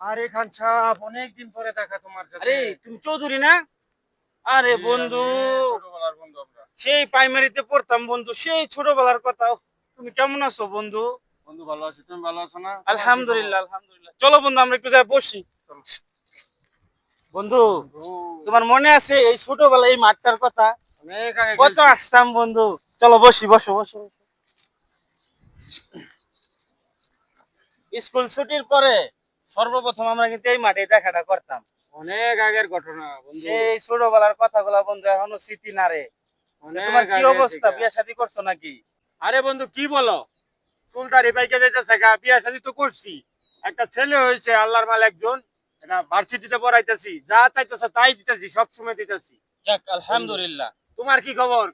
আরে খান সাহেব অনেকদিন পরে দেখা তোমার সাথে। আরে তুমি চৌধুরী না? আরে বন্ধু। ছোটবেলার বন্ধু আমরা। সেই প্রাইমারিতে পড়তাম বন্ধু সেই ছোটবেলার কথা তুমি কেমন আছো বন্ধু? বন্ধু ভালো আছি। তুমি ভালো আছো না? আলহামদুলিল্লাহ আলহামদুলিল্লাহ। চলো বন্ধু আমরা একটু যাই বসি। বন্ধু বন্ধু, তোমার মনে আছে এই ছোটবেলায় এই মাঠটার কথা? কত আসতাম বন্ধু? চলো বসি বসো বসো। স্কুল ছুটির পরে সর্বপ্রথম আমরা কিন্তু এই মাঠে দেখাটা করতাম। অনেক আগের ঘটনা বন্ধু। সেই ছোটবেলার কথাগুলা বন্ধু এখনও স্মৃতি না রে। তোমার কি অবস্থা। বিয়ে শাদী করছ নাকি? আরে বন্ধু কি বলো? চুলদারি পাইকে গা বিয়া শাদি তো করছি। একটা ছেলে হয়েছে আল্লাহর মাল একজন এটা ভার্সিটিতে পড়াইতেছি। যা চাইতেছে তাই দিতেছি সব সময় দিতেছি। যাক আলহামদুলিল্লাহ। তোমার কি খবর?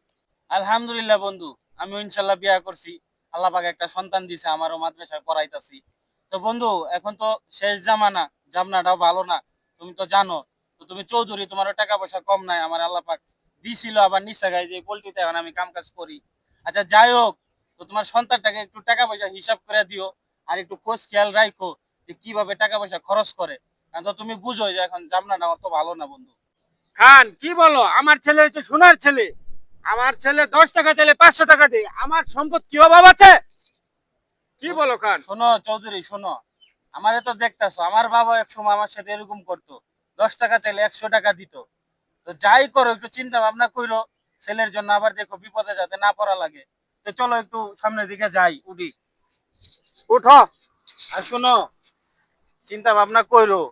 আলহামদুলিল্লাহ বন্ধু আমি ইনশাল্লাহ বিয়া করছি। আল্লাহ পাক একটা সন্তান দিছে আমারও মাদ্রাসায় পড়াইতাছি। তো বন্ধু, এখন তো শেষ জামানা, জামনাটাও ভালো না। তুমি তো জানো, তো তুমি চৌধুরী, তোমার টাকা পয়সা কম নাই, আমার আল্লাহ পাক দিছিল, আবার নিশা গাই যে পোল্ট্রিতে এখন আমি কাম কাজ করি। আচ্ছা যাই হোক, তো তোমার সন্তানটাকে একটু টাকা পয়সা হিসাব করে দিও, আর একটু খোঁজ খেয়াল রাখো যে কীভাবে টাকা পয়সা খরচ করে। কারণ তো তুমি বুঝো যে এখন জামনাটা আমার তো ভালো না বন্ধু। খান, কি বলো? আমার ছেলে হচ্ছে সোনার ছেলে। আমার ছেলে দশ টাকা দিলে পাঁচশো টাকা দেয়। আমার সম্পদ কি অভাব আছে? কি বলো খান? শোনো চৌধুরী শোনো। আমারে তো দেখতেছো আমার বাবা এক সময় আমার সাথে এরকম করতো। দশ টাকা চাইলে একশো টাকা দিত। তো যাই করো একটু চিন্তা ভাবনা করো ছেলের জন্য আবার দেখো বিপদে যাতে না পড়া লাগে। তো চলো একটু সামনের দিকে যাই উঠি। উঠো। আর শোনো চিন্তা ভাবনা করো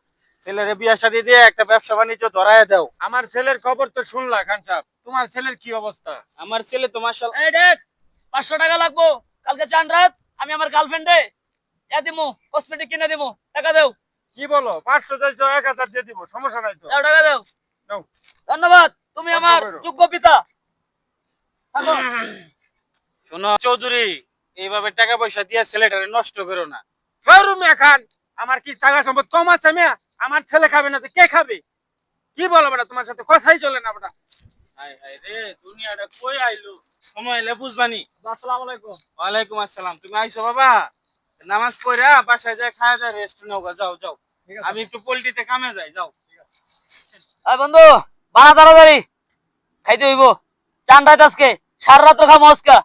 ছেলের বিয়া শাদী দিয়ে একটা ব্যবসা বাণিজ্য ধরায় দাও। আমার ছেলের খবর তো শুনলা খান সাহেব। তোমার ছেলের কি অবস্থা? আমার ছেলে তোমার সাল এই ডেট পাঁচশো টাকা লাগবো। কালকে চান রাত? আমি আমার গার্লফ্রেন্ডে এ দিমু কসমেটিক কিনে দিমু টাকা দেও। কি বলো পাঁচশো চারশো এক হাজার দিয়ে দিব সমস্যা নাই তো। দাও টাকা দেও। দাও। ধন্যবাদ তুমি আমার যোগ্য পিতা। শোনো চৌধুরী এইভাবে টাকা পয়সা দিয়ে ছেলেটারে নষ্ট করো না। সরু মিয়া খান আমার কি টাকা সম্পদ কম আছে মিয়া? আমার ছেলে খাবে না তো কে খাবে? কি বলো বেটা তোমার সাথে কথাই চলে না বেটা। রে দুনিয়াটা কই আইলো? সময় এলে বুঝবানি আসসালামু আলাইকুম। ওয়ালাইকুম আসসালাম তুমি আইছো বাবা? নামাজ পড়া বাসায় যায় খাওয়া যায় রেস্ট নাও যাও যাও। আমি একটু পোল্ট্রিতে কামে যাই যাও। এই বন্ধু বানা তাড়াতাড়ি। খাইতে হইব। চান আজকে সারা রাত্র আজকা।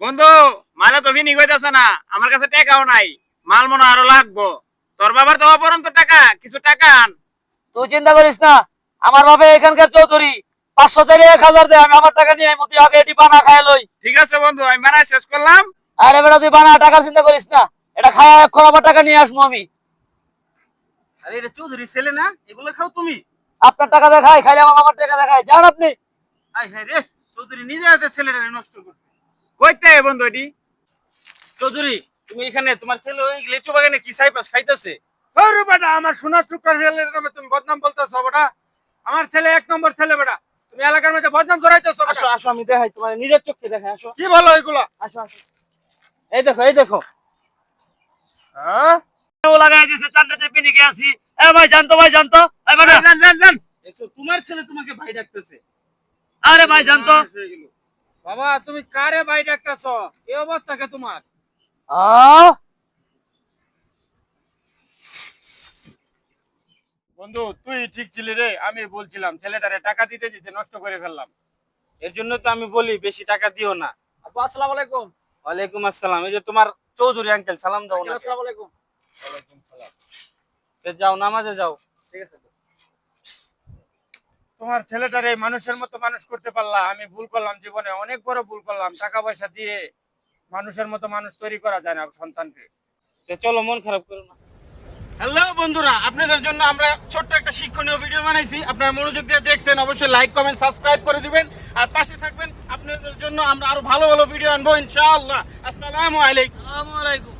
বন্ধু মানে তো কইতাছে না আমার কাছে টাকাও নাই মাল মনে আরও লাগবো। তোর বাবার তো অপরন্ত টাকা কিছু টাকা আন। তুই চিন্তা করিস না আমার বাবা এখানকার চৌধুরী। পাঁচশো চাইলে এক হাজার দে আমি আমার টাকা নিয়ে আগে এটি বানা খাই লই। ঠিক আছে বন্ধু আমি বানায় শেষ করলাম। আরে বেটা তুই বানা টাকার চিন্তা করিস না। এটা খাওয়া এখন আমার টাকা নিয়ে আসব আমি। আরে এটা চৌধুরী ছেলে না? এগুলো খাও তুমি। আপনার টাকা দেখাই খাইলে আমার আমার টাকা দেখাই। যান আপনি। আই হ্যাঁ রে চৌধুরী নিজে হাতে ছেলেটা নষ্ট করছে। কইতে বন্ধু এটি? চৌধুরী তুমি এখানে তোমার ছেলে ওই লিচু বাগানে কি সাইপাস খাইতেছে? বেটা আমার সোনার নামে তুমি বদনাম বলতেছো বেটা। আমার ছেলে এক নম্বর ছেলে বেটা। তুমি এলাকার মধ্যে বদনাম ছড়াইতেছো আসো আসো আমি দেখাই তোমার নিজের চোখে দেখাই আসো। কি বলো এগুলা? আসো আসো। এই দেখো এই দেখো। হ্যাঁ? ও লাগাই দিয়েছে চান্দাতে পিনি কে আসি এ ভাই জানতো ভাই জানতো? এই বেটা জান জান জান দেখছ তোমার ছেলে তোমাকে ভাই ডাকতেছে। আরে ভাই জানতো? বাবা তুমি কারে ভাই ডাকতেছ? এই অবস্থা কে তোমার? আ? বন্ধু তুই ঠিক ছিলি রে আমি বলছিলাম ছেলেটারে টাকা দিতে দিতে নষ্ট করে ফেললাম। এর জন্য তো আমি বলি বেশি টাকা দিও না। আপু আসসালামু আলাইকুম। ওয়ালাইকুম আসসালাম। এই যে তোমার চৌধুরী আঙ্কেল সালাম দাও না আসসালামু আলাইকুম। ওয়ালাইকুম সালাম। যাও নামাজে যাও। ঠিক আছে তোমার ছেলেটারে মানুষের মতো মানুষ করতে পারলা? আমি ভুল করলাম জীবনে অনেক বড় ভুল করলাম। টাকা পয়সা দিয়ে মানুষের মতো মানুষ তৈরি করা যায় না সন্তানকে। তো চলো মন খারাপ করো না। হ্যালো বন্ধুরা, আপনাদের জন্য আমরা ছোট্ট একটা শিক্ষণীয় ভিডিও বানাইছি। আপনারা মনোযোগ দিয়ে দেখছেন, অবশ্যই লাইক কমেন্ট সাবস্ক্রাইব করে দিবেন। আর পাশে থাকবেন, আপনাদের জন্য আমরা আরও ভালো ভালো ভিডিও আনব, ইনশাআল্লাহ। আসসালামু আলাইকুম। আসসালামু আলাইকুম।